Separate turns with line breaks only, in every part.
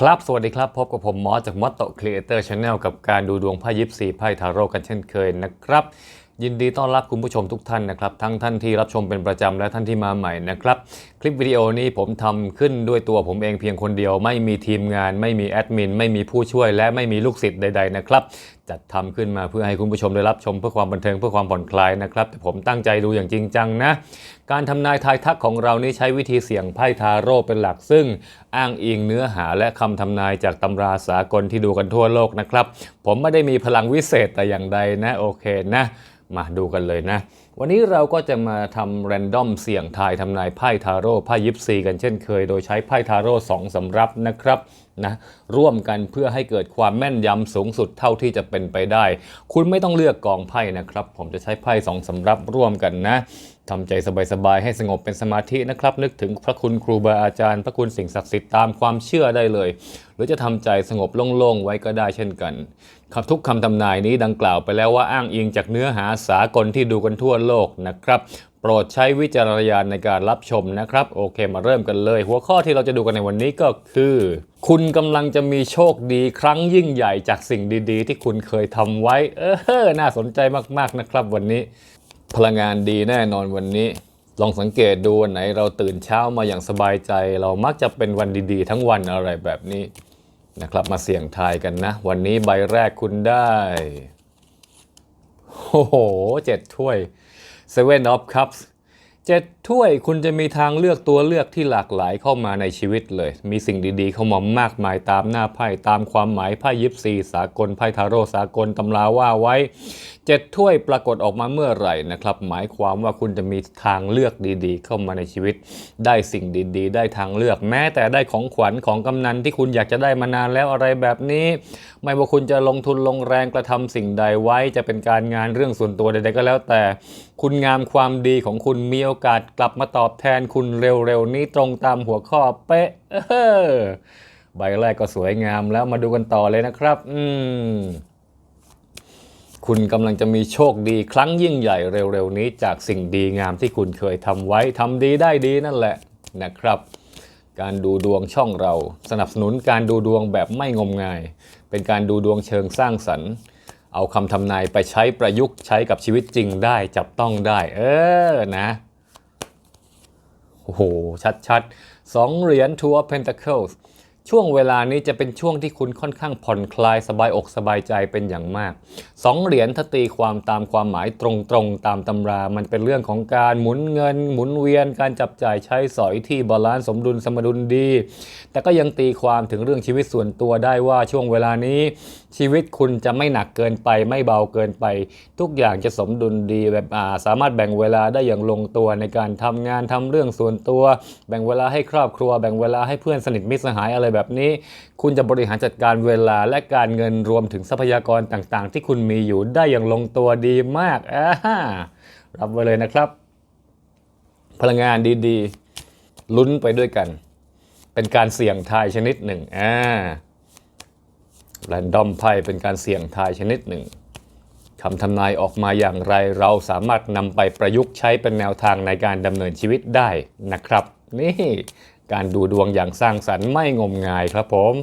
ครับ สวัสดีครับ พบกับผมมอสจากมอสโตครีเอเตอร์ชาแนลกับการดูดวงไพ่ยิปซีไพ่ทาโร่กันเช่นเคยนะครับ ยินดีต้อนรับคุณผู้ชมทุกท่านนะครับ ทั้งท่านที่รับชมเป็นประจำและท่านที่มาใหม่นะครับ ลิปวิดีโอนี้ผมทำขึ้นด้วยตัวผมเองเพียงคนเดียว ไม่มีทีมงาน ไม่มีแอดมิน ไม่มีผู้ช่วย และไม่มีลูกศิษย์ใด ๆ นะครับ จัดทำขึ้นมาเพื่อให้คุณผู้ชมได้รับชมเพื่อความบันเทิงเพื่อความผ่อนคลายนะครับแต่ผมตั้งใจดูอย่างจริงจังนะ การทำนายทายทักของเรานี้ใช้วิธีเสี่ยงไพ่ทาโร่เป็นหลักซึ่ง อ้างอิงเนื้อหาและคำทำนายจากตำราสากลที่ดูกันทั่วโลกนะครับ ผมไม่ได้มีพลังวิเศษแต่อย่างใดนะโอเคนะ มาดูกันเลยนะ วันนี้เราก็จะมาทำแรนดอมเสี่ยงทายทำนายไพ่ทาโร่ไพ่ยิปซีกันเช่นเคย โดยใช้ไพ่ทาโร่สองสำรับนะครับนะร่วมกันเพื่อให้เกิดความแม่นยำสูงสุดเท่าที่จะเป็นไปได้ คุณไม่ต้องเลือกกองไพ่นะครับ ผมจะใช้ไพ่สองสำรับร่วมกันนะทำใจสบายๆให้สงบเป็นสมาธินะครับ นึกถึงพระคุณครูบาอาจารย์ พระคุณสิ่งศักดิ์สิทธิ์ตามความเชื่อได้เลย หรือจะทำใจสงบโล่งๆไว้ก็ได้เช่นกัน ครับทุกคำทำนายนี้ดังกล่าวไปแล้วว่าอ้างอิงจากเนื้อหาสากลที่ดูกันทั่วโลกนะครับ โปรดใช้วิจารณญาณในการรับชมนะครับ โอเคมาเริ่มกันเลย หัวข้อที่เราจะดูกันในวันนี้ก็คือ คุณกำลังจะมีโชคดีครั้งยิ่งใหญ่จากสิ่งดีๆ ที่คุณเคยทำไว้ เออน่าสนใจมากๆนะครับวันนี้ พลังงานดีแน่นอนวันนี้ ลองสังเกตดูวันไหนเราตื่นเช้ามาอย่างสบายใจ เรามักจะเป็นวันดีๆ ทั้งวันอะไรแบบนี้ นะครับมาเสี่ยงทายกันนะ วันนี้ใบแรกคุณได้โอ้โหเจ็ดถ้วย Seven of Cups เจ็ด ถ้วยคุณจะมีทางเลือกตัวเลือกที่หลากหลายเข้ามาในชีวิตเลย มีสิ่งดีๆ เข้ามามากมายตามหน้าไพ่ตามความหมายไพ่ยิปซีสากลไพ่ทาโร่สากลตำราว่าไว้เจ็ดถ้วยปรากฏออกมาเมื่อไหร่นะครับ หมายความว่าคุณจะมีทางเลือกดีๆ เข้ามาในชีวิต ได้สิ่งดีๆ ได้ทางเลือก แม้แต่ได้ของขวัญของกำนันที่คุณอยากจะได้มานานแล้วอะไรแบบนี้ ไม่ว่าคุณจะลงทุนลงแรงกระทำสิ่งใดไว้จะเป็นการงานเรื่องส่วนตัวใดๆก็แล้วแต่ คุณงามความดีของคุณมีโอกาสกลับมาตอบแทนคุณเร็วๆ นี้ตรงตามหัวข้อเป๊ะใบแรกก็สวยงามแล้วมาดูกันต่อเลยนะครับ อืมคุณกำลังจะมีโชคดีครั้งยิ่งใหญ่เร็วๆนี้จากสิ่งดีงามที่คุณเคยทำไว้ทำดีได้ดีนั่นแหละนะครับ การดูดวงช่องเรา สนับสนุนการดูดวงแบบไม่งมงาย เป็นการดูดวงเชิงสร้างสรรค์ เอาคำทำนายไปใช้ประยุกต์ใช้กับชีวิตจริงได้จับต้องได้ เออนะ โอ้โห ชัดๆสองเหรียญทัวร์เพนทาเคิลส์ ช่วงเวลานี้จะเป็นช่วงที่คุณค่อนข้างผ่อนคลายสบายอกสบายใจเป็นอย่างมากสองเหรียญถ้าตีความตามความหมายตรงๆตามตำรา มันเป็นเรื่องของการหมุนเงิน หมุนเวียนการจับจ่ายใช้สอยที่บาลานซ์สมดุลสมดุลดี แต่ก็ยังตีความถึงเรื่องชีวิตส่วนตัวได้ว่าช่วงเวลานี้ ชีวิตคุณจะไม่หนักเกินไปไม่เบาเกินไป ทุกอย่างจะสมดุลดีแบบอาสามารถแบ่งเวลาได้อย่างลงตัวในการทำงานทำเรื่องส่วนตัว แบ่งเวลาให้ครอบครัว แบ่งเวลาให้เพื่อนสนิทมิตรสหายอะไรแบบนี้ คุณจะบริหารจัดการเวลาและการเงินรวมถึงทรัพยากรต่างๆ ที่คุณมีอยู่ได้อย่างลงตัวดีมากอ่ารับไว้เลยนะครับ พลังงานดีๆ ลุ้นไปด้วยกัน เป็นการเสี่ยงทายชนิดหนึ่งอ่าแรนดอมไพ่เป็นการเสี่ยงทายชนิดหนึ่งคำทำนายออกมาอย่างไรเราสามารถนำไปประยุกต์ใช้เป็นแนวทางในการดำเนินชีวิตได้นะครับ นี่ การดูดวงอย่างสร้างสรรค์ไม่งมงายครับผม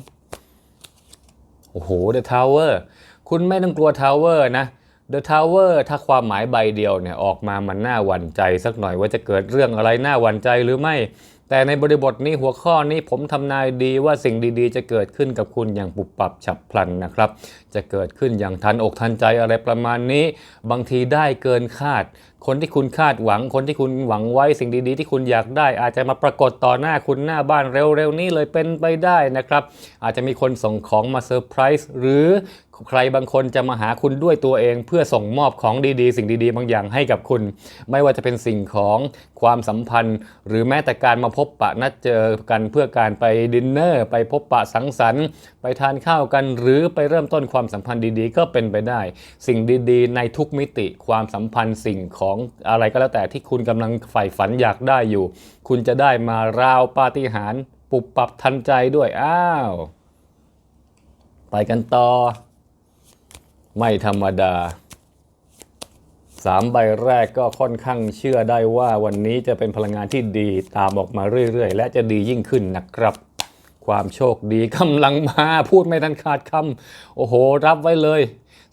โอ้โห The Tower คุณไม่ต้องกลัว Tower นะ The Tower ถ้าความหมายใบเดียวเนี่ยออกมามันน่าหวั่นใจสักหน่อยว่าจะเกิดเรื่องอะไรน่าหวั่นใจหรือไม่ แต่ในบริบทนี้หัวข้อนี้ผมทำนายดีว่าสิ่งดีๆ จะเกิดขึ้นกับคุณอย่างปุบปับฉับพลันนะครับ จะเกิดขึ้นอย่างทันอกทันใจอะไรประมาณนี้ บางทีได้เกินคาด คนที่คุณคาดหวัง คนที่คุณหวังไว้สิ่งดีๆ ที่คุณอยากได้ อาจจะมาปรากฏต่อหน้าคุณหน้าบ้านเร็วๆนี้เลยเป็นไปได้นะครับ อาจจะมีคนส่งของมาเซอร์ไพรส์หรือใครบางคนจะมาหาคุณด้วยตัวเอง เพื่อส่งมอบของดีๆ สิ่งดีๆ บางอย่างให้กับคุณ ไม่ว่าจะเป็นสิ่งของความสัมพันธ์ หรือแม้แต่การมาพบปะนัดเจอกันเพื่อการไปดินเนอร์ ไปพบปะสังสรรค์ ไปทานข้าวกัน หรือไปเริ่มต้นความสัมพันธ์ดีๆ ก็เป็นไปได้ สิ่งดีๆ ในทุกมิติความสัมพันธ์สิ่งของอะไรก็แล้วแต่ที่คุณกำลังใฝ่ฝันอยากได้อยู่ คุณจะได้มาราวปาฏิหาริย์ปุบปับทันใจด้วยอ้าว ไปกันต่อ ไม่ธรรมดาสามใบแรกก็ค่อนข้างเชื่อได้ว่าวันนี้จะเป็นพลังงานที่ดีตามออกมาเรื่อย ๆ และจะดียิ่งขึ้นนะครับ ความโชคดีกำลังมาพูดไม่ทันขาดคำโอ้โห รับไว้เลย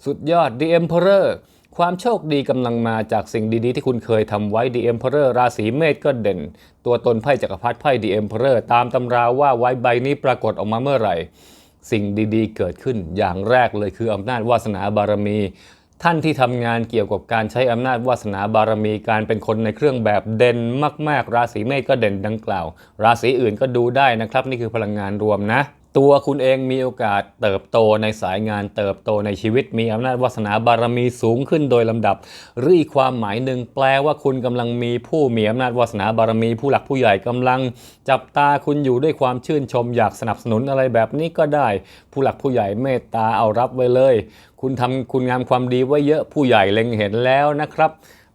สุดยอด The Emperor ความโชคดีกำลังมาจากสิ่งดีๆ ที่คุณเคยทำไว้ The Emperor ราศีเมษก็เด่น ตัวตนไพ่จักรพรรดิไพ่ The Emperor ตามตำราว่าไว้ใบนี้ปรากฏออกมาเมื่อไหร่ สิ่งดีๆ เกิดขึ้นอย่างแรกเลยคืออำนาจวาสนาบารมี ท่านที่ทำงานเกี่ยวกับการใช้อำนาจวาสนาบารมีการเป็นคนในเครื่องแบบเด่นมาก ๆ ราศีเมษก็เด่นดังกล่าว ราศีอื่นก็ดูได้นะครับ นี่คือพลังงานรวมนะ ตัวคุณเองมีโอกาสเติบโตในสายงานเติบโตในชีวิต มีอำนาจวาสนาบารมีสูงขึ้นโดยลำดับ หรืออีกความหมายหนึ่งแปลว่าคุณกำลังมีผู้มีอำนาจวาสนาบารมีผู้หลักผู้ใหญ่กำลัง จับตาคุณอยู่ด้วยความชื่นชมอยากสนับสนุนอะไรแบบนี้ก็ได้ ผู้หลักผู้ใหญ่เมตตาเอารับไว้เลย คุณทำคุณงามความดีไว้เยอะผู้ใหญ่เล็งเห็นแล้วนะครับ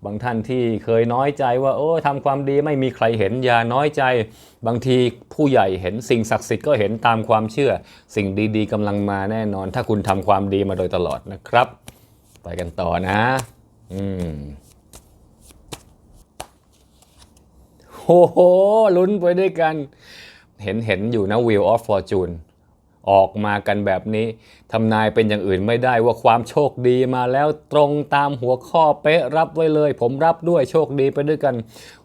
บางท่านที่เคยน้อยใจว่าโอ้ทำความดีไม่มีใครเห็นอย่าน้อยใจ บางทีผู้ใหญ่เห็นสิ่งศักดิ์สิทธิ์ก็เห็นตามความเชื่อ สิ่งดีๆกำลังมาแน่นอน ถ้าคุณทำความดีมาโดยตลอดนะครับ ไปกันต่อนะ อืมโอ้โหลุ้นไปด้วยกัน เห็นเห็นอยู่นะ Wheel of Fortune ออกมากันแบบนี้ทำนายเป็นอย่างอื่นไม่ได้ว่าความโชคดีมาแล้วตรงตามหัวข้อเป๊ะรับไว้เลย ผมรับด้วยโชคดีไปด้วยกัน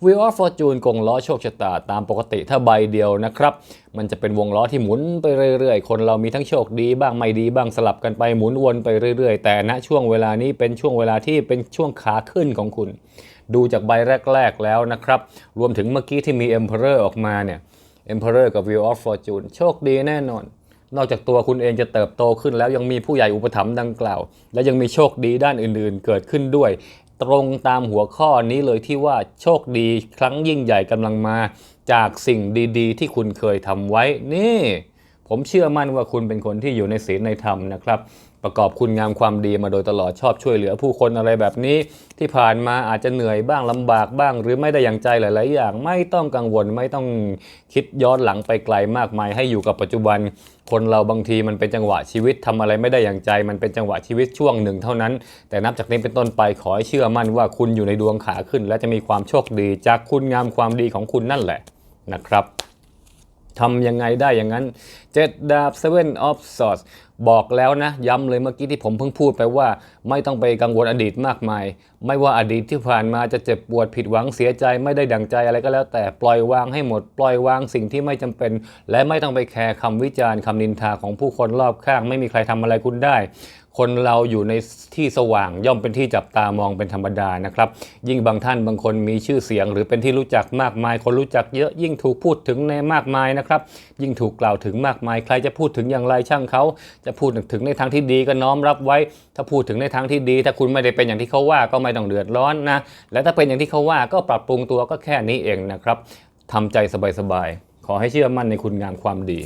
Wheel of Fortune กงล้อโชคชะตาตามปกติถ้าใบเดียวนะครับ มันจะเป็นวงล้อที่หมุนไปเรื่อยๆ คนเรามีทั้งโชคดีบ้างไม่ดีบ้างสลับกันไปหมุนวนไปเรื่อยๆ แต่ณช่วงเวลานี้เป็นช่วงเวลาที่เป็นช่วงขาขึ้นของคุณ ดูจากใบแรก ๆแล้วนะครับ รวมถึงเมื่อกี้ที่มี Emperor ออกมาเนี่ย Emperor กับ Wheel of Fortune โชคดีแน่นอน นอกจากตัวคุณเองจะเติบโตขึ้นแล้วยังมีผู้ใหญ่อุปถัมภ์ดังกล่าว และยังมีโชคดีด้านอื่นๆ เกิดขึ้นด้วย ตรงตามหัวข้อนี้เลยที่ว่าโชคดีครั้งยิ่งใหญ่กำลังมา จากสิ่งดีๆ ที่คุณเคยทำไว้นี่ ผมเชื่อมั่นว่าคุณเป็นคนที่อยู่ในศีลในธรรมนะครับ ประกอบคุณงามความดีมาโดยตลอดชอบช่วยเหลือผู้คนอะไรแบบนี้ ที่ผ่านมาอาจจะเหนื่อยบ้างลำบากบ้าง หรือไม่ได้อย่างใจหลาย ๆ อย่าง ไม่ต้องกังวลไม่ต้องคิดย้อนหลังไปไกลมากมายให้อยู่กับปัจจุบัน คนเราบางทีมันเป็นจังหวะชีวิตทำอะไรไม่ได้อย่างใจ มันเป็นจังหวะชีวิตช่วงหนึ่งเท่านั้น แต่นับจากนี้เป็นต้นไปขอให้เชื่อมั่นว่าคุณอยู่ในดวงขาขึ้น และจะมีความโชคดีจากคุณงามความดีของคุณนั่นแหละนะครับทำยังไงได้อย่างนั้นเจ็ดดาบ Seven of Swords บอกแล้วนะ ย้ำเลยเมื่อกี้ที่ผมเพิ่งพูดไปว่า ไม่ต้องไปกังวลอดีตมากมาย ไม่ว่าอดีตที่ผ่านมาจะเจ็บปวดผิดหวังเสียใจไม่ได้ดังใจอะไรก็แล้ว แต่ปล่อยวางให้หมด ปล่อยวางสิ่งที่ไม่จำเป็น และไม่ต้องไปแคร์คำวิจารณ์คำนินทาของผู้คนรอบข้าง ไม่มีใครทำอะไรคุณได้ คนเราอยู่ในที่สว่างย่อมเป็นที่จับตามองเป็นธรรมดานะครับ ยิ่งบางท่านบางคนมีชื่อเสียง หรือเป็นที่รู้จักมากมาย คนรู้จักเยอะยิ่งถูกพูดถึงในมากมายนะครับ ยิ่งถูกกล่าวถึงมากมาย ใครจะพูดถึงอย่างไรช่างเขาจะพูดถึงในทางที่ดีก็น้อมรับไว้ ถ้าพูดถึงในทางที่ดี ถ้าคุณไม่ได้เป็นอย่างที่เขาว่าก็ไม่ต้องเดือดร้อนนะและถ้าเป็นอย่างที่เขาว่าก็ปรับปรุงตัวก็แค่นี้เองนะครับทำใจสบายๆขอให้เชื่อมั่นในคุณงามความดี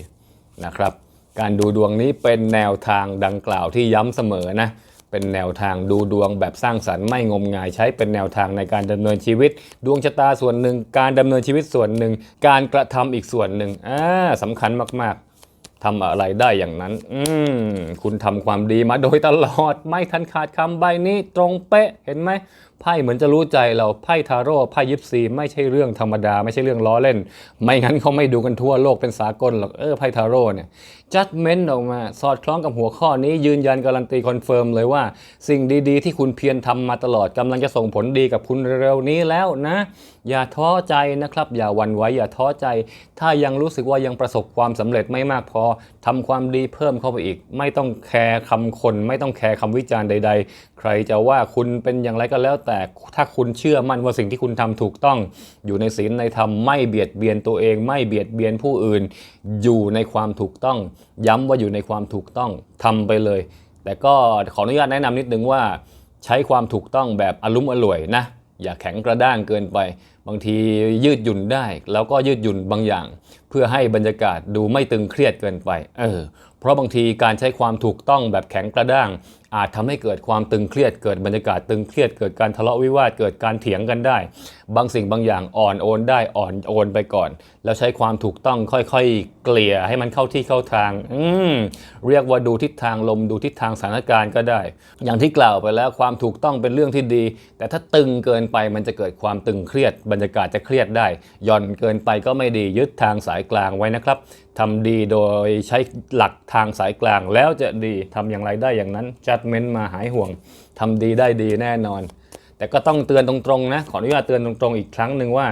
นะครับ การดูดวงนี้เป็นแนวทางดังกล่าวที่ย้ำเสมอนะ เป็นแนวทางดูดวงแบบสร้างสรรค์ไม่งมงายใช้เป็นแนวทางในการดำเนินชีวิต ดวงชะตาส่วนหนึ่ง การดำเนินชีวิตส่วนหนึ่ง การกระทำอีกส่วนหนึ่งอ่าสำคัญมากๆทำอะไรได้อย่างนั้น อืมคุณทำความดีมาโดยตลอด ไม่ทันขาดคำใบนี้ตรงเป๊ะเห็นไหมไพ่เหมือนจะรู้ใจเราไพ่ทาโร่ไพ่ยิปซีไม่ใช่เรื่องธรรมดา ไม่ใช่เรื่องล้อเล่น ไม่งั้นเขาไม่ดูกันทั่วโลกเป็นสากลหรอกเออไพ่ทาโร่เนี่ย judgment ออกมา สอดคล้องกับหัวข้อนี้ยืนยันการันตีคอนเฟิร์มเลยว่า สิ่งดีๆ ที่คุณเพียรทำมาตลอดกำลังจะส่งผลดีกับคุณเร็วๆนี้แล้วนะ อย่าท้อใจนะครับ อย่าวันไหวอย่าท้อใจ ถ้ายังรู้สึกว่ายังประสบความสำเร็จไม่มากพอทำความดีเพิ่มเข้าไปอีก ไม่ต้องแคร์คำคน ไม่ต้องแคร์คำวิจารณ์ใด ๆ ใครจะว่าคุณเป็นอย่างไรก็แล้ว แต่ถ้าคุณเชื่อมั่นว่าสิ่งที่คุณทำถูกต้อง อยู่ในศีลในธรรมไม่เบียดเบียนตัวเอง ไม่เบียดเบียนผู้อื่น อยู่ในความถูกต้อง ย้ำว่าอยู่ในความถูกต้องทำไปเลย แต่ก็ขออนุญาตแนะนำนิดนึงว่า ใช้ความถูกต้องแบบอารมอร่วยนะ อย่าแข็งกระด้างเกินไป บางทียืดหยุ่นได้ แล้วก็ยืดหยุ่นบางอย่าง เพื่อให้บรรยากาศดูไม่ตึงเครียดเกินไป เออ เพราะบางทีการใช้ความถูกต้องแบบแข็งกระด้าง อาจทำให้เกิดความตึงเครียด เกิดบรรยากาศตึงเครียด เกิดการทะเลาะวิวาท เกิดการเถียงกันได้ บางสิ่งบางอย่างอ่อนโอนได้อ่อนโอนไปก่อน แล้วใช้ความถูกต้องค่อยๆ เกลี่ยให้มันเข้าที่เข้าทาง อืเรียกว่าดูทิศทางลมดูทิศทางสถานการณ์ก็ได้ อย่างที่กล่าวไปแล้วความถูกต้องเป็นเรื่องที่ดี แต่ถ้าตึงเกินไปมันจะเกิดความตึงเครียด บรรยากาศจะเครียดได้หย่อนเกินไปก็ไม่ดียึดทางสายกลางไว้นะครับทำดีโดยใช้หลักทางสายกลางแล้วจะดีทำอย่างไรได้อย่างนั้นจัดเม้นมาหายห่วงทำดีได้ดีแน่นอน แต่ก็ต้องเตือนตรงๆนะขออนุญาตเตือนตรงๆอีกครั้งหนึ่งว่า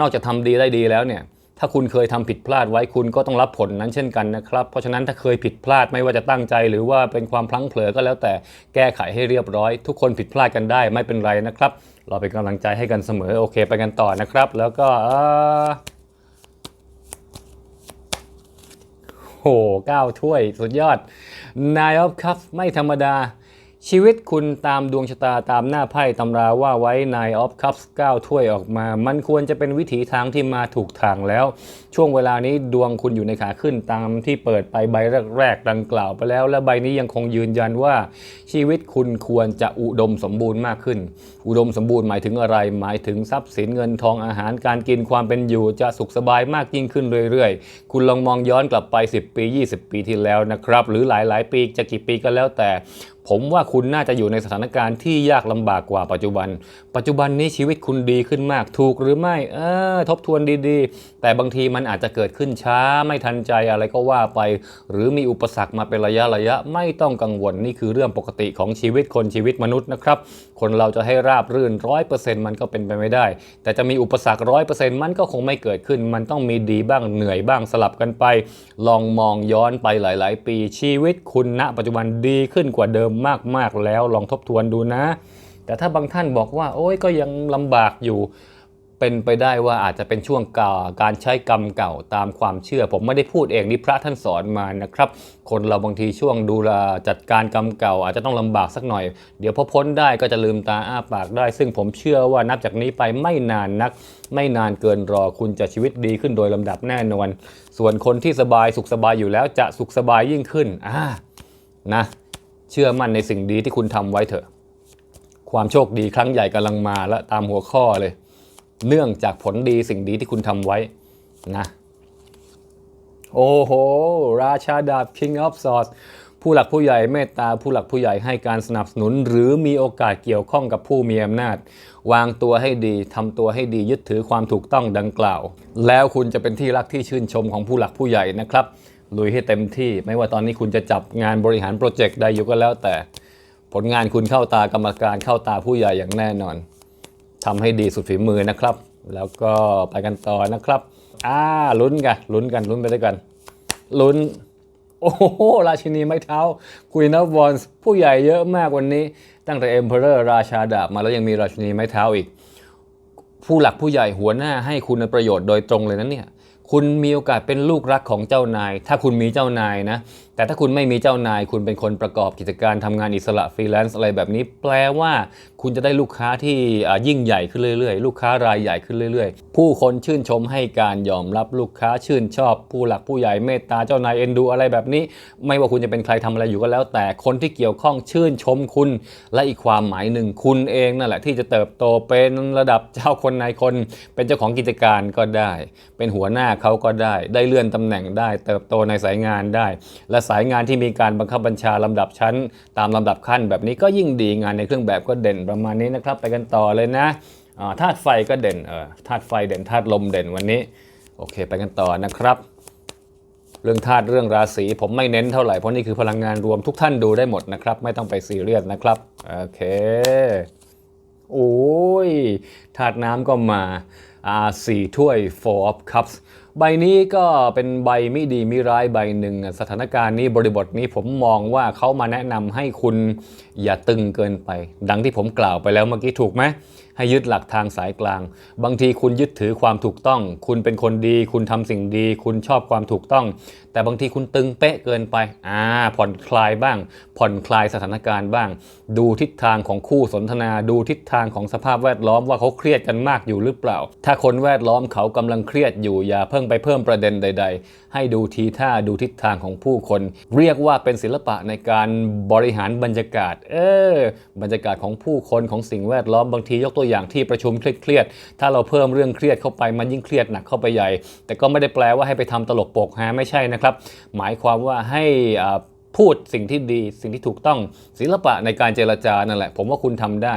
นอกจากทำดีได้ดีแล้วเนี่ยถ้าคุณเคยทำผิดพลาดไว้คุณก็ต้องรับผลนั้นเช่นกันนะครับ เพราะฉะนั้นถ้าเคยผิดพลาดไม่ว่าจะตั้งใจ หรือว่าเป็นความพลั้งเผลอก็แล้วแต่แก้ไขให้เรียบร้อย ทุกคนผิดพลาดกันได้ไม่เป็นไรนะครับ เราเป็นกำลังใจให้กันเสมอโอเค ไปกันต่อนะครับ แล้วก็เอ่อโหเก้าถ้วยสุดยอดนายออฟคัฟไม่ธรรมดา ชีวิตคุณตามดวงชะตาตามหน้าไพ่ตำราว่าไว้ Nine of Cups 9ถ้วยออกมา มันควรจะเป็นวิถีทางที่มาถูกทางแล้ว ช่วงเวลานี้ดวงคุณอยู่ในขาขึ้นตามที่เปิดไปใบแรกๆดังกล่าวไปแล้ว และใบนี้ยังคงยืนยันว่า ชีวิตคุณควรจะอุดมสมบูรณ์มากขึ้น อุดมสมบูรณ์หมายถึงอะไร หมายถึงทรัพย์สินเงินทองอาหารการกินความเป็นอยู่จะสุขสบายมากยิ่งขึ้นเรื่อยๆ คุณลองมองย้อนกลับไป 10 ปี 20 ปีที่แล้วนะครับหรือหลายๆ ปีจะกี่ปีก็แล้วแต่ ผมว่าคุณน่าจะอยู่ในสถานการณ์ที่ยากลำบากกว่าปัจจุบัน ปัจจุบันนี้ชีวิตคุณดีขึ้นมากถูกหรือไม่เออทบทวนดีๆ แต่บางทีมันอาจจะเกิดขึ้นช้าไม่ทันใจอะไรก็ว่าไป หรือมีอุปสรรคมาเป็นระยะระยะไม่ต้องกังวลนี่คือเรื่องปกติของชีวิตคนชีวิตมนุษย์นะครับ คนเราจะให้ราบรื่นร้อยเปอร์เซ็นต์มันก็เป็นไปไม่ได้ แต่จะมีอุปสรรคร้อยเปอร์เซ็นต์มันก็คงไม่เกิดขึ้น มันต้องมีดีบ้างเหนื่อยบ้างสลับกันไป ลองมองย้อนไปหลาย ๆ ปีชีวิตคุณณ ปัจจุบันดีขึ้นกว่าเดิมมาก ๆ แล้วลองทบทวนดูนะ แต่ถ้าบางท่านบอกว่า โอ้ยก็ยังลำบากอยู่ เป็นไปได้ว่าอาจจะเป็นช่วงกาการใช้กรรมเก่าตามความเชื่อ ผมไม่ได้พูดเองนี่พระท่านสอนมานะครับ คนเราบางทีช่วงดูแลจัดการกรรมเก่า อาจจะต้องลำบากสักหน่อย เดี๋ยวพอพ้นได้ก็จะลืมตาอ้าปากได้ ซึ่งผมเชื่อว่านับจากนี้ไปไม่นานนัก ไม่นานเกินรอคุณจะชีวิตดีขึ้นโดยลำดับแน่นอน ส่วนคนที่สบายสุขสบายอยู่แล้วจะสุขสบายยิ่งขึ้นอ่านะเชื่อมั่นในสิ่งดีที่คุณทำไว้เถอะ ความโชคดีครั้งใหญ่กำลังมาและตามหัวข้อเลย เนื่องจากผลดีสิ่งดีที่คุณทำไว้นะ โอ้โห ราชาดาบ King of Swords ผู้หลักผู้ใหญ่เมตตาผู้หลักผู้ใหญ่ให้การสนับสนุน หรือมีโอกาสเกี่ยวข้องกับผู้มีอำนาจ วางตัวให้ดีทำตัวให้ดียึดถือความถูกต้องดังกล่าว แล้วคุณจะเป็นที่รักที่ชื่นชมของผู้หลักผู้ใหญ่นะครับลุยให้เต็มที่ ไม่ว่าตอนนี้คุณจะจับงานบริหารโปรเจกต์ใดอยู่ก็แล้วแต่ ผลงานคุณเข้าตากรรมการเข้าตาผู้ใหญ่อย่างแน่นอน ทำให้ดีสุดฝีมือนะครับ แล้วก็ไปกันต่อนะครับอ่าลุ้นกันลุ้นกันลุ้นไปด้วยกัน ลุ้น โอ้โห ราชินีไม้เท้าคุยนับวอนผู้ใหญ่เยอะมากวันนี้ ตั้งแต่ Emperor ราชาดาบมาแล้วยังมีราชินีไม้เท้าอีก ผู้หลักผู้ใหญ่หัวหน้าให้คุณประโยชน์โดยตรงเลยนะเนี่ย คุณมีโอกาสเป็นลูกรักของเจ้านาย ถ้าคุณมีเจ้านายนะ แต่ถ้าคุณไม่มีเจ้านาย คุณเป็นคนประกอบกิจการทำงานอิสระฟรีแลนซ์อะไรแบบนี้ แปลว่าคุณจะได้ลูกค้าที่อ่ายิ่งใหญ่ขึ้นเรื่อยๆ ลูกค้ารายใหญ่ขึ้นเรื่อยๆ ผู้คนชื่นชมให้การยอมรับลูกค้าชื่นชอบ ผู้หลักผู้ใหญ่เมตตาเจ้านายเอ็นดูอะไรแบบนี้ ไม่ว่าคุณจะเป็นใครทำอะไรอยู่ก็แล้ว แต่คนที่เกี่ยวข้องชื่นชมคุณ และอีกความหมายหนึ่งคุณเองนั่นแหละที่จะเติบโตเป็นระดับเจ้าคนนายคน เป็นเจ้าของกิจการก็ได้ เป็นหัวหน้าเขาก็ได้ ได้เลื่อนตำแหน่งได้ เติบโตในสายงานได้และสายงานที่มีการบังคับบัญชาลำดับชั้น ตามลำดับขั้น แบบนี้ก็ยิ่งดีงานในเครื่องแบบก็เด่นประมาณนี้นะครับ ไปกันต่อเลยนะธาตุไฟก็เด่นธาตุไฟเด่นธาตุลมเด่นวันนี้ โอเค ไปกันต่อนะครับ เรื่องธาตุเรื่องราศีผมไม่เน้นเท่าไหร่เพราะนี่คือพลังงานรวมทุกท่านดูได้หมดนะครับ ไม่ต้องไปซีเรียสนะครับ โอเค โอ้ยถาดน้ำก็มาอาสี่ถ้วย four of cups ใบนี้ก็เป็นใบไม่ดีไม่ร้ายใบหนึ่งสถานการณ์นี้บริบทนี้ผมมองว่าเขามาแนะนำให้คุณอย่าตึงเกินไป ดังที่ผมกล่าวไปแล้วเมื่อกี้ถูกไหมให้ยึดหลักทางสายกลาง บางทีคุณยึดถือความถูกต้อง คุณเป็นคนดี คุณทำสิ่งดี คุณชอบความถูกต้องแต่บางทีคุณตึงเป๊ะเกินไปอ่าผ่อนคลายบ้าง ผ่อนคลายสถานการณ์บ้าง ดูทิศทางของคู่สนทนา ดูทิศทางของสภาพแวดล้อมว่าเขาเครียดกันมากอยู่หรือเปล่า ถ้าคนแวดล้อมเขากำลังเครียดอยู่อย่าเพิ่งไปเพิ่มประเด็นใด ๆ ให้ดูทีท่าดูทิศทางของผู้คน เรียกว่าเป็นศิลปะในการบริหารบรรยากาศ เออบรรยากาศของผู้คนของสิ่งแวดล้อมบางทียกตัวอย่างที่ประชุมเครียดๆถ้าเราเพิ่มเรื่องเครียดเข้าไปมันยิ่งเครียดหนักเข้าไปใหญ่ แต่ก็ไม่ได้แปลว่าให้ไปทำตลกโปกฮาไม่ใช่นะครับหมายความว่าให้พูดสิ่งที่ดีสิ่งที่ถูกต้องศิลปะในการเจรจานั่นแหละ ผมว่าคุณทำได้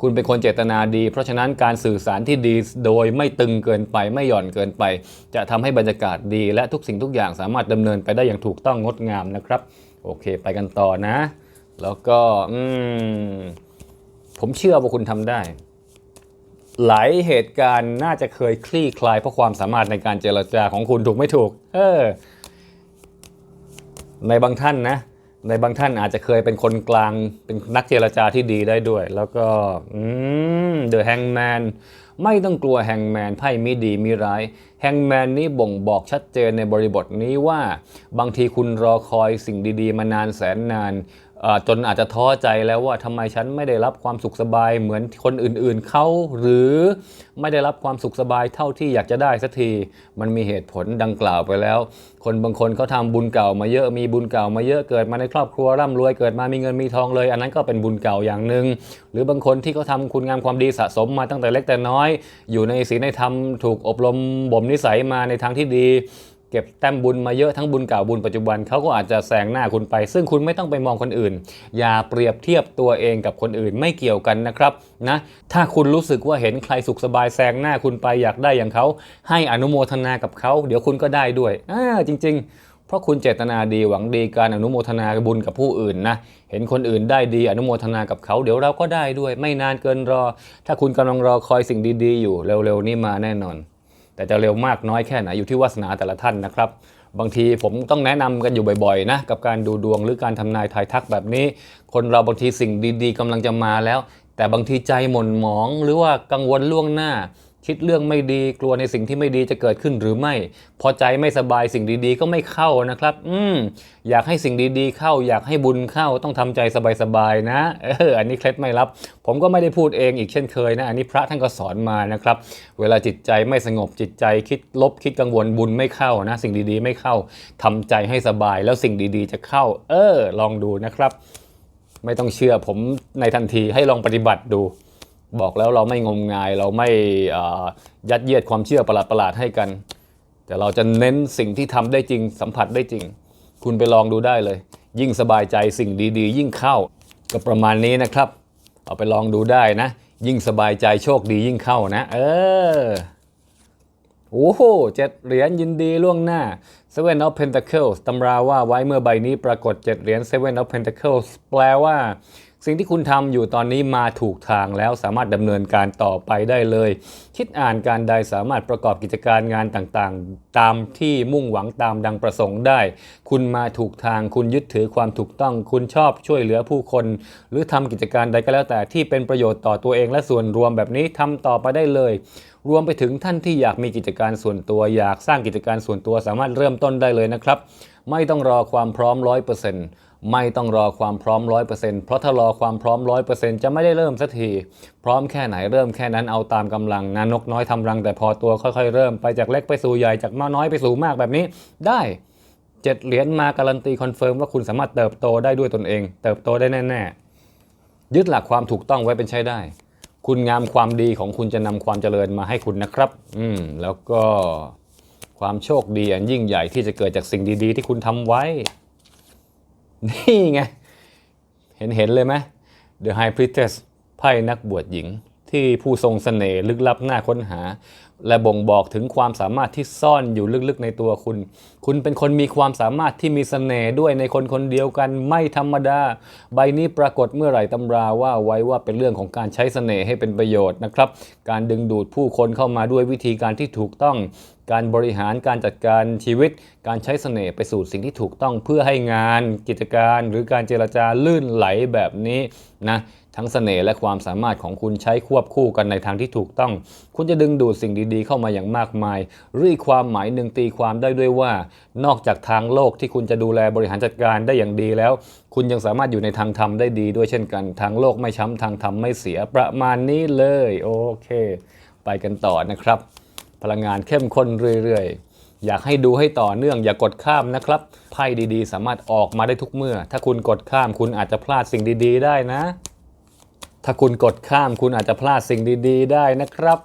คุณเป็นคนเจตนาดี เพราะฉะนั้นการสื่อสารที่ดีโดยไม่ตึงเกินไปไม่หย่อนเกินไป จะทำให้บรรยากาศดี และทุกสิ่งทุกอย่างสามารถดำเนินไปได้อย่างถูกต้องงดงามนะครับ โอเค ไปกันต่อนะ แล้วก็อืมผมเชื่อว่าคุณทำได้ หลายเหตุการณ์น่าจะเคยคลี่คลายเพราะความสามารถในการเจรจาของคุณถูกไม่ถูก เออ ในบางท่านนะในบางท่านอาจจะเคยเป็นคนกลางเป็นนักเจรจาที่ดีได้ด้วย แล้วก็อืมเดอะแฮงแมนไม่ต้องกลัวแฮงแมนไพ่มีดีมีร้ายแฮงแมนนี้บ่งบอกชัดเจนในบริบทนี้ว่า บางทีคุณรอคอยสิ่งดีๆ มานานแสนนาน จนอาจจะท้อใจแล้วว่าทำไมฉันไม่ได้รับความสุขสบายเหมือนคนอื่นๆเขาหรือไม่ได้รับความสุขสบายเท่าที่อยากจะได้สักทีมันมีเหตุผลดังกล่าวไปแล้ว คนบางคนเขาทำบุญเก่ามาเยอะมีบุญเก่ามาเยอะเกิดมาในครอบครัวร่ำรวยเกิดมามีเงินมีทองเลย อันนั้นก็เป็นบุญเก่าอย่างหนึ่งหรือบางคนที่เขาทำคุณงามความดีสะสมมาตั้งแต่เล็กแต่น้อย อยู่ในศีลในธรรมถูกอบรมบ่มนิสัยมาในทางที่ดี เก็บแต้มบุญมาเยอะทั้งบุญเก่าบุญปัจจุบันเขาก็อาจจะแซงหน้าคุณไป ซึ่งคุณไม่ต้องไปมองคนอื่น อย่าเปรียบเทียบตัวเองกับคนอื่นไม่เกี่ยวกันนะครับนะถ้าคุณรู้สึกว่าเห็นใครสุขสบายแซงหน้าคุณไปอยากได้อย่างเขาให้อนุโมทนากับเขาเดี๋ยวคุณก็ได้ด้วยอ่าจริงๆเพราะคุณเจตนาดีหวังดีการอนุโมทนาบุญกับผู้อื่นนะ เห็นคนอื่นได้ดีอนุโมทนากับเขาเดี๋ยวเราก็ได้ด้วย ไม่นานเกินรอ ถ้าคุณกำลังรอคอยสิ่งดีๆ อยู่เร็วๆ นี้มาแน่นอน แต่จะเร็วมากน้อยแค่ไหนอยู่ที่วาสนาแต่ละท่านนะครับ บางทีผมต้องแนะนำกันอยู่บ่อยๆนะกับการดูดวงหรือการทำนายทายทักแบบนี้ คนเราบางทีสิ่งดีๆกำลังจะมาแล้ว แต่บางทีใจหม่นหมองหรือว่ากังวลล่วงหน้า คิดเรื่องไม่ดีกลัวในสิ่งที่ไม่ดีจะเกิดขึ้นหรือไม่ พอใจไม่สบายสิ่งดีๆ ก็ไม่เข้านะครับ อืมอยากให้สิ่งดีๆ เข้า อยากให้บุญเข้าต้องทำใจสบายๆนะเอออันนี้เคล็ดไม่ลับ ผมก็ไม่ได้พูดเองอีกเช่นเคยนะ อันนี้พระท่านก็สอนมานะครับ เวลาจิตใจไม่สงบจิตใจคิดลบคิดกังวลบุญไม่เข้านะ สิ่งดีๆไม่เข้าทำใจให้สบายแล้วสิ่งดีๆจะเข้า เออ ลองดูนะครับ ไม่ต้องเชื่อผมในทันทีให้ลองปฏิบัติดู บอกแล้วเราไม่งมงาย เราไม่ยัดเยียดความเชื่อประหลาดๆให้กัน แต่เราจะเน้นสิ่งที่ทำได้จริงสัมผัสได้จริง คุณไปลองดูได้เลย ยิ่งสบายใจสิ่งดีๆ ยิ่งเข้าก็ประมาณนี้นะครับ เอาไปลองดูได้นะ ยิ่งสบายใจโชคดียิ่งเข้านะ เออโอ้โหเจ็ดเหรียญยินดีล่วงหน้า Seven of Pentacles ตำราว่าไว้เมื่อใบนี้ปรากฏเจ็ดเหรียญ Seven of Pentacles แปลว่า สิ่งที่คุณทำอยู่ตอนนี้มาถูกทางแล้วสามารถดำเนินการต่อไปได้เลย คิดอ่านการใดสามารถประกอบกิจการงานต่างๆ ตามที่มุ่งหวังตามดังประสงค์ได้ คุณมาถูกทาง คุณยึดถือความถูกต้อง คุณชอบช่วยเหลือผู้คน หรือทำกิจการใดก็แล้วแต่ที่เป็นประโยชน์ต่อตัวเองและส่วนรวมแบบนี้ทำต่อไปได้เลย รวมไปถึงท่านที่อยากมีกิจการส่วนตัว อยากสร้างกิจการส่วนตัวสามารถเริ่มต้นได้เลยนะครับ ไม่ต้องรอความพร้อมร้อยเปอร์เซ็นต์ ไม่ต้องรอความพร้อมร้อยเปอร์เซ็นต์เพราะถ้ารอความพร้อมร้อยเปอร์เซ็นต์จะไม่ได้เริ่มสักที พร้อมแค่ไหนเริ่มแค่นั้นเอาตามกำลังนะนกน้อยทำรังแต่พอตัวค่อยๆ เริ่มไปจากเล็กไปสู่ใหญ่จากมาน้อยไปสู่มากแบบนี้ ได้เจ็ดเหรียญมาการันตีคอนเฟิร์มว่าคุณสามารถเติบโตได้ด้วยตนเอง เติบโตได้แน่ๆยึดหลักความถูกต้องไว้เป็นใช้ได้ คุณงามความดีของคุณจะนำความเจริญมาให้คุณนะครับ อืมแล้วก็ความโชคดีอันยิ่งใหญ่ที่จะเกิดจากสิ่งดีๆ ที่คุณทำไว้ นี่ไง เห็นเห็นเลยไหม The High Priestess ไพ่นักบวชหญิง ที่ผู้ทรงเสน่ห์ลึกลับน่าค้นหา และบ่งบอกถึงความสามารถที่ซ่อนอยู่ลึกๆในตัวคุณ คุณเป็นคนมีความสามารถที่มีเสน่ห์ด้วยในคนคนเดียวกันไม่ธรรมดา ใบนี้ปรากฏเมื่อไหร่ตำราว่าไว้ว่าเป็นเรื่องของการใช้เสน่ห์ให้เป็นประโยชน์นะครับ การดึงดูดผู้คนเข้ามาด้วยวิธีการที่ถูกต้อง การบริหารการจัดการชีวิต การใช้เสน่ห์ไปสู่สิ่งที่ถูกต้องเพื่อให้งานกิจการ หรือการเจรจาลื่นไหลแบบนี้นะทั้งเสน่ห์และความสามารถของคุณใช้ควบคู่กันในทางที่ถูกต้อง คุณจะดึงดูดสิ่งดีๆ เข้ามาอย่างมากมายหรืออีความหมายหนึ่งตีความได้ด้วยว่านอกจากทางโลกที่คุณจะดูแลบริหารจัดการได้อย่างดีแล้ว คุณยังสามารถอยู่ในทางธรรมได้ดีด้วยเช่นกัน ทางโลกไม่ช้ำทางธรรมไม่เสียประมาณนี้เลย โอเค ไปกันต่อนะครับ พลังงานเข้มข้นเรื่อยๆอยากให้ดูให้ต่อเนื่องอย่ากดข้ามนะครับ ไพ่ดีๆ สามารถออกมาได้ทุกเมื่อ ถ้าคุณกดข้ามคุณอาจจะพลาดสิ่งดีๆ ได้นะ ถ้าคุณกดข้ามคุณอาจจะพลาดสิ่งดีๆ ได้นะครับ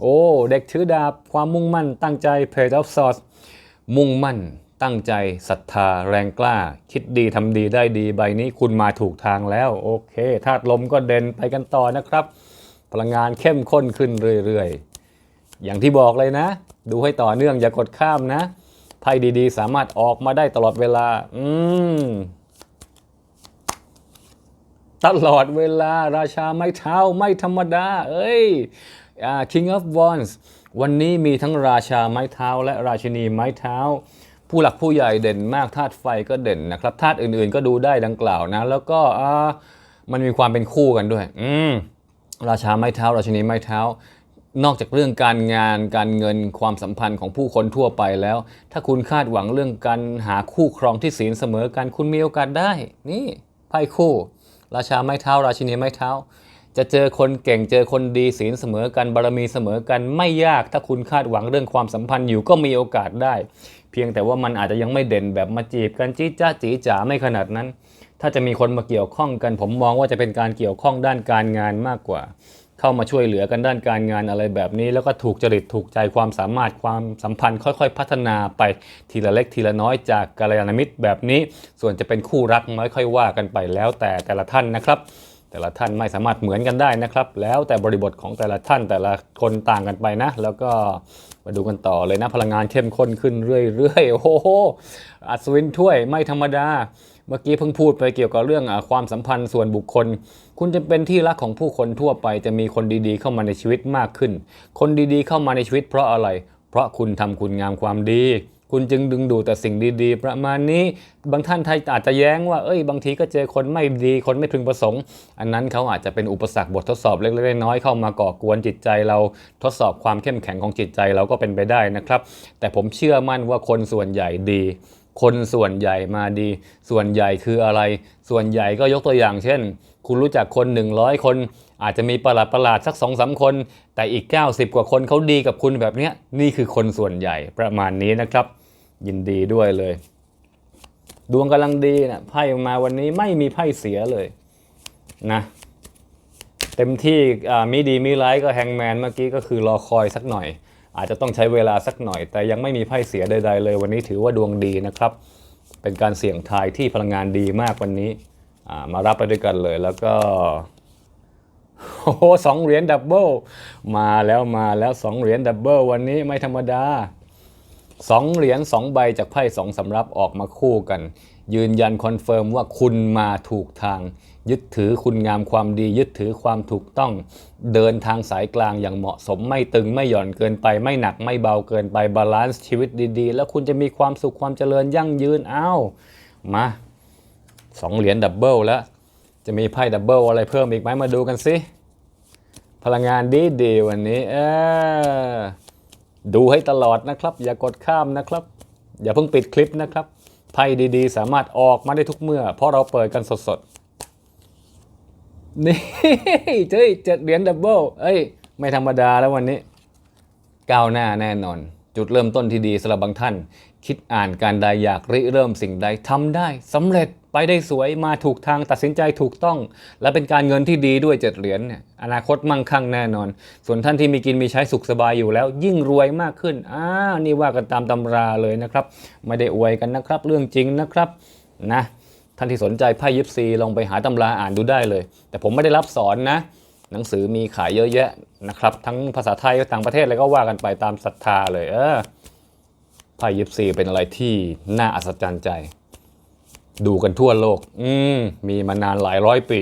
โอ้ เด็กถือดาบ ความมุ่งมั่นตั้งใจ Page of Swords มุ่งมั่น ตั้งใจศรัทธาแรงกล้า คิดดีทำดีได้ดี ใบนี้คุณมาถูกทางแล้ว โอเคธาตุลมก็เด่นไปกันต่อนะครับ พลังงานเข้มข้นขึ้นเรื่อยๆ อย่างที่บอกเลยนะ ดูให้ต่อเนื่องอย่ากดข้ามนะไพ่ดีๆ สามารถออกมาได้ตลอดเวลา อืมตลอดเวลาราชาไม้เท้าไม่ธรรมดา เอ้ย King of Wands วันนี้มีทั้งราชาไม้เท้า และราชินีไม้เท้า ผู้หลักผู้ใหญ่เด่นมากธาตุไฟก็เด่นนะครับธาตุอื่นๆก็ดูได้ดังกล่าวนะ แล้วก็มันมีความเป็นคู่กันด้วย อืมราชาไม้เท้า ราชินีไม้เท้า นอกจากเรื่องการงานการเงินความสัมพันธ์ของผู้คนทั่วไปแล้ว ถ้าคุณคาดหวังเรื่องการหาคู่ครองที่ศีลเสมอกันคุณมีโอกาสได้ นี่ไพ่คู่ ราชาไม้เท้า ราชินีไม้เท้า จะเจอคนเก่งเจอคนดีศีลเสมอกันบารมีเสมอกันไม่ยากถ้าคุณคาดหวังเรื่องความสัมพันธ์อยู่ก็มีโอกาสได้ เพียงแต่ว่ามันอาจจะยังไม่เด่นแบบมาจีบกันจี้จ้าจีจ๋าไม่ขนาดนั้น ถ้าจะมีคนมาเกี่ยวข้องกัน ผมมองว่าจะเป็นการเกี่ยวข้องด้านการงานมากกว่า เข้ามาช่วยเหลือกันด้านการงานอะไรแบบนี้ แล้วก็ถูกจริตถูกใจความสามารถความสัมพันธ์ค่อยๆ พัฒนาไปทีละเล็กทีละน้อยจากกัลยาณมิตรแบบนี้ ส่วนจะเป็นคู่รักไม่ค่อยว่ากันไปแล้วแต่แต่ละท่านนะครับ แต่ละท่านไม่สามารถเหมือนกันได้นะครับ แล้วแต่บริบทของแต่ละท่านแต่ละคนต่างกันไปนะ แล้วก็มาดูกันต่อเลยนะพลังงานเข้มข้นขึ้นเรื่อยๆโอ้โหอัศวินถ้วยไม่ธรรมดา เมื่อกี้เพิ่งพูดไปเกี่ยวกับเรื่องอความสัมพันธ์ส่วนบุคคล คุณจะเป็นที่รักของผู้คนทั่วไปจะมีคนดีๆ เข้ามาในชีวิตมากขึ้น คนดีๆ เข้ามาในชีวิตเพราะอะไร เพราะคุณทำคุณงามความดี คุณจึงดึงดูดแต่สิ่งดีๆ ประมาณนี้บางท่านไทยอาจจะแย้งว่าเอ้ยบางทีก็เจอคนไม่ดีคนไม่พึงประสงค์ อันนั้นเขาอาจจะเป็นอุปสรรคบททดสอบเล็กๆน้อยๆเข้ามาก่อกวนจิตใจเราทดสอบความเข้มแข็งของจิตใจเราก็เป็นไปได้นะครับ แต่ผมเชื่อมั่นว่าคนส่วนใหญ่ดี คนส่วนใหญ่มาดี ส่วนใหญ่คืออะไร ส่วนใหญ่ก็ยกตัวอย่างเช่น คุณรู้จักคน 100 คน อาจจะมีประหลาดประหลาดๆสัก2องสาคน แต่อีก 90 กว่าคนเขาดีกับคุณแบบนี้นี่คือคนส่วนใหญ่ประมาณนี้นะครับ ยินดีด้วยเลย ดวงกำลังดีนะไพ่ออกมาวันนี้ไม่มีไพ่เสียเลยนะเต็มที่มีดีมีร้ายก็แฮงแมนเมื่อกี้ก็คือรอคอยสักหน่อย อาจจะต้องใช้เวลาสักหน่อย แต่ยังไม่มีไพ่เสียใดๆเลย วันนี้ถือว่าดวงดีนะครับ เป็นการเสี่ยงทายที่พลังงานดีมากวันนี้มารับไปด้วยกันเลยแล้วก็ โอ้โหสองเหรียญดับเบิลมาแล้วมาแล้วสองเหรียญดับเบิลวันนี้ไม่ธรรมดาสองเหรียญสองใบจากไพ่สองสำรับออกมาคู่กัน ยืนยันคอนเฟิร์มว่าคุณมาถูกทาง ยึดถือคุณงามความดี ยึดถือความถูกต้อง เดินทางสายกลางอย่างเหมาะสมไม่ตึงไม่หย่อนเกินไป ไม่หนักไม่เบาเกินไปบาลานซ์ชีวิตดีๆ แล้วคุณจะมีความสุขความเจริญยั่งยืนอ้าวมาสองเหรียญดับเบิลแล้ว จะมีไพ่ดับเบิลอะไรเพิ่มอีกไหมมาดูกันสิ พลังงานดีดีวันนี้เออดูให้ตลอดนะครับ อย่ากดข้ามนะครับ อย่าเพิ่งปิดคลิปนะครับ ไพ่ดีๆ สามารถออกมาได้ทุกเมื่อ เพราะเราเปิดกันสดๆ นี่เจ้ยเจ็ดเหรียญดับเบิลเอ้ย ไม่ธรรมดาแล้ววันนี้ ก้าวหน้าแน่นอน จุดเริ่มต้นที่ดีสำหรับบางท่าน คิดอ่านการใดอยากริเริ่มสิ่งใดทำได้สำเร็จไปได้สวยมาถูกทางตัดสินใจถูกต้อง และเป็นการเงินที่ดีด้วยเจ็ดเหรียญเนี่ยอนาคตมั่งคั่งแน่นอน ส่วนท่านที่มีกินมีใช้สุขสบายอยู่แล้ว ยิ่งรวยมากขึ้นอ่านี่ว่ากันตามตำราเลยนะครับ ไม่ได้อวยกันนะครับ เรื่องจริงนะครับนะท่านที่สนใจไพ่ยิปซีลองไปหาตำราอ่านดูได้เลย แต่ผมไม่ได้รับสอนนะ หนังสือมีขายเยอะแยะนะครับ ทั้งภาษาไทยต่างประเทศอะไรก็ว่ากันไปตามศรัทธาเลยเออ ไพ่ยิปซีเป็นอะไรที่น่าอัศจรรย์ใจ ดูกันทั่วโลก อืมมีมานานหลายร้อยปี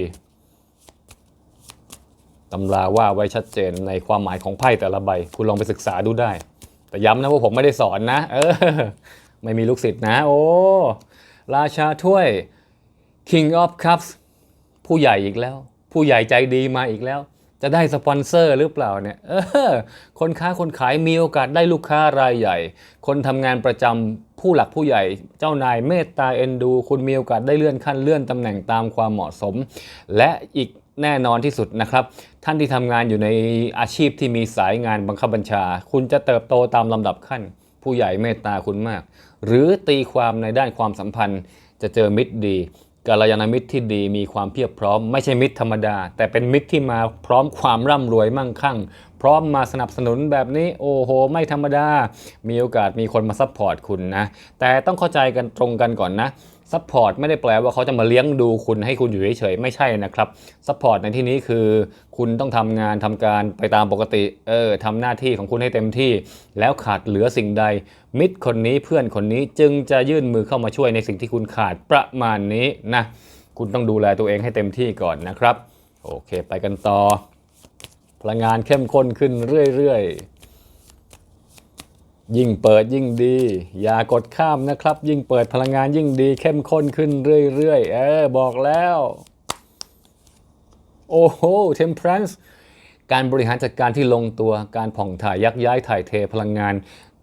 ตำราว่าไว้ชัดเจนในความหมายของไพ่แต่ละใบ คุณลองไปศึกษาดูได้ แต่ย้ำนะว่าผมไม่ได้สอนนะ เออ ไม่มีลูกศิษย์นะ โอ้ ราชาถ้วย King of Cups ผู้ใหญ่อีกแล้ว ผู้ใหญ่ใจดีมาอีกแล้ว จะได้สปอนเซอร์หรือเปล่าเนี่ยเออคนค้าคนขายมีโอกาสได้ลูกค้ารายใหญ่ คนทำงานประจำผู้หลักผู้ใหญ่ เจ้านายเมตตาเอ็นดู คุณมีโอกาสได้เลื่อนขั้นเลื่อนตำแหน่งตามความเหมาะสม และอีกแน่นอนที่สุดนะครับ ท่านที่ทำงานอยู่ในอาชีพที่มีสายงานบังคับบัญชา คุณจะเติบโตตามลำดับขั้น ผู้ใหญ่เมตตาคุณมาก หรือตีความในด้านความสัมพันธ์จะเจอมิตรดี กัลยาณมิตรที่ดีมีความเพียบพร้อม ไม่ใช่มิตรธรรมดา แต่เป็นมิตรที่มาพร้อมความร่ำรวยมั่งคั่ง พร้อมมาสนับสนุนแบบนี้โอ้โห ไม่ธรรมดา มีโอกาสมีคนมาซัพพอร์ตคุณนะ แต่ต้องเข้าใจกันตรงกันก่อนนะ ซัพพอร์ตไม่ได้แปลว่าเขาจะมาเลี้ยงดูคุณให้คุณอยู่เฉยๆไม่ใช่นะครับซัพพอร์ตในที่นี้คือคุณต้องทำงานทำการไปตามปกติเออทำหน้าที่ของคุณให้เต็มที่ แล้วขาดเหลือสิ่งใด มิตรคนนี้เพื่อนคนนี้จึงจะยื่นมือเข้ามาช่วยในสิ่งที่คุณขาดประมาณนี้นะคุณต้องดูแลตัวเองให้เต็มที่ก่อนนะครับ โอเค ไปกันต่อ พลังงานเข้มข้นขึ้นเรื่อยๆ ยิ่งเปิดยิ่งดี อย่ากดข้ามนะครับ ยิ่งเปิดพลังงานยิ่งดี เข้มข้นขึ้นเรื่อยๆ เออ บอกแล้ว โอ้โห temperance การบริหารจัดการที่ลงตัวการผ่องถ่ายยักย้ายถ่ายเทพลังงาน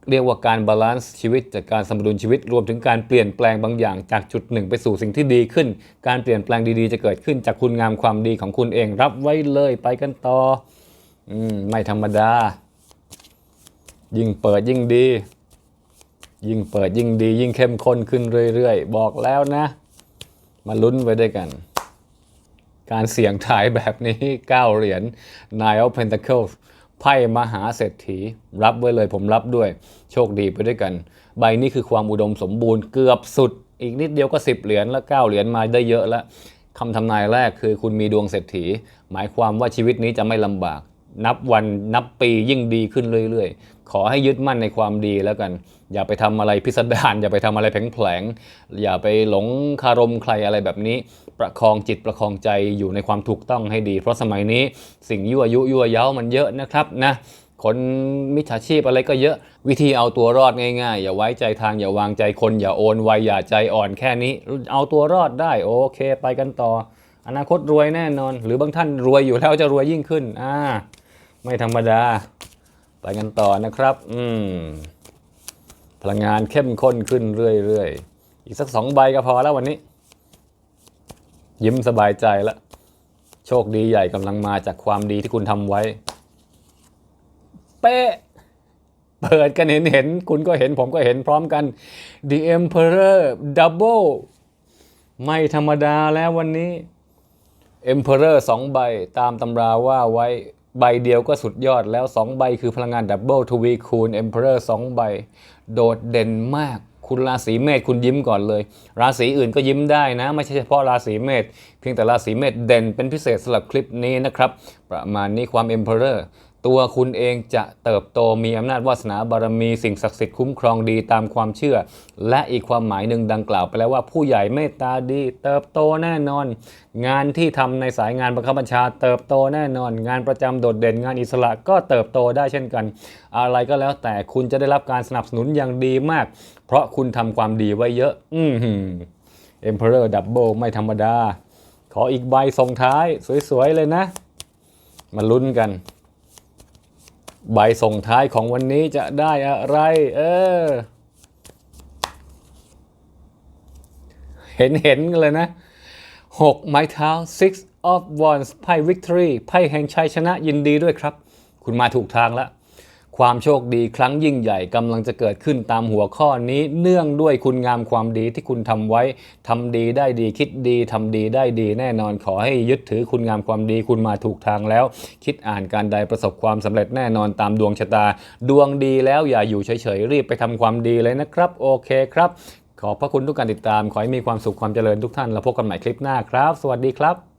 เรียกว่าการบาลานซ์ชีวิตจากการสมดุลชีวิตรวมถึงการเปลี่ยนแปลงบางอย่างจากจุดหนึ่งไปสู่สิ่งที่ดีขึ้น การเปลี่ยนแปลงดีๆ จะเกิดขึ้นจากคุณงามความดีของคุณเองรับไว้เลยไปกันต่อ อืม ไม่ธรรมดา ยิ่งเปิดยิ่งดี ยิ่งเปิดยิ่งดี ยิ่งเข้มข้นขึ้นเรื่อยๆ บอกแล้วนะ มาลุ้นไว้ด้วยกัน การเสี่ยงทายแบบนี้ 9 เหรียญ Nine of Pentacles ไพ่มหาเศรษฐี รับไว้เลยผมรับด้วย โชคดีไปด้วยกัน ใบนี้คือความอุดมสมบูรณ์เกือบสุด อีกนิดเดียวก็ 10 เหรียญแล้ว 9 เหรียญมาได้เยอะแล้วคำทำนายแรกคือคุณมีดวงเศรษฐี หมายความว่าชีวิตนี้จะไม่ลำบาก นับวันนับปียิ่งดีขึ้นเรื่อยๆ ขอให้ยึดมั่นในความดีแล้วกัน อย่าไปทำอะไรพิสดารอย่าไปทำอะไรแผลงๆอย่าไปหลงคารมใครอะไรแบบนี้ ประคองจิตประคองใจอยู่ในความถูกต้องให้ดี เพราะสมัยนี้สิ่งยั่วยุยั่วเย้ามันเยอะนะครับนะคนมิจฉาชีพอะไรก็เยอะวิธีเอาตัวรอดง่ายๆ อย่าไว้ใจทางอย่าวางใจคนอย่าโอนไวอย่าใจอ่อนแค่นี้ เอาตัวรอดได้โอเค ไปกันต่อ อนาคตรวยแน่นอน หรือบางท่านรวยอยู่แล้วจะรวยยิ่งขึ้นอ่า ไม่ธรรมดา ไปกันต่อนะครับ อืม พลังงานเข้มข้นขึ้นเรื่อยๆ อีกสักสองใบก็พอแล้ววันนี้ ยิ้มสบายใจแล้ว โชคดีใหญ่กำลังมาจากความดีที่คุณทำไว้ เป๊ะ เปิดกันเห็นเห็น คุณก็เห็นผมก็เห็นพร้อมกัน The Emperor Double ไม่ธรรมดาแล้ววันนี้ Emperor 2ใบตามตำราว่าไว้ ใบเดียวก็สุดยอดแล้ว 2 ใบคือพลังงานดับเบิลทวีคูณเอ็มเพอร์สองใบ โดดเด่นมาก คุณราศีเมษคุณยิ้มก่อนเลย ราศีอื่นก็ยิ้มได้นะ ไม่ใช่เฉพาะราศีเมษเพียงแต่ราศีเมษเด่นเป็นพิเศษสำหรับคลิปนี้นะครับ ประมาณนี้ความเอ็มเพอร์ ตัวคุณเองจะเติบโตมีอำนาจวาสนาบารมีสิ่งศักดิ์สิทธิ์คุ้มครองดีตามความเชื่อ และอีกความหมายหนึ่งดังกล่าวไปแล้วว่าผู้ใหญ่เมตตาดี เติบโตแน่นอน งานที่ทำในสายงานบังคับบัญชา เติบโตแน่นอน งานประจำโดดเด่นงานอิสระก็เติบโตได้เช่นกัน อะไรก็แล้วแต่คุณจะได้รับการสนับสนุนอย่างดีมาก เพราะคุณทำความดีไว้เยอะ อืม Emperor Double ไม่ธรรมดา ขออีกใบส่งท้าย สวยๆเลยนะ มาลุ้นกัน ใบส่งท้ายของวันนี้จะได้อะไร เออ เห็นเห็นกันเลยนะ 6 ไม้เท้า six of wands ไพ่ victory ไพ่แห่งชัยชนะยินดีด้วยครับ คุณมาถูกทางแล้ว ความโชคดีครั้งยิ่งใหญ่กำลังจะเกิดขึ้นตามหัวข้อนี้เนื่องด้วยคุณงามความดีที่คุณทำไว้ทำดีได้ดีคิดดีทำดีได้ดีแน่นอนขอให้ยึดถือคุณงามความดีคุณมาถูกทางแล้ว คิดอ่านการใดประสบความสำเร็จแน่นอนตามดวงชะตา ดวงดีแล้วอย่าอยู่เฉยๆรีบไปทำความดีเลยนะครับ โอเคครับ ขอบพระคุณทุกการติดตาม ขอให้มีความสุขความเจริญทุกท่าน แล้วพบกันใหม่คลิปหน้าครับ สวัสดีครับ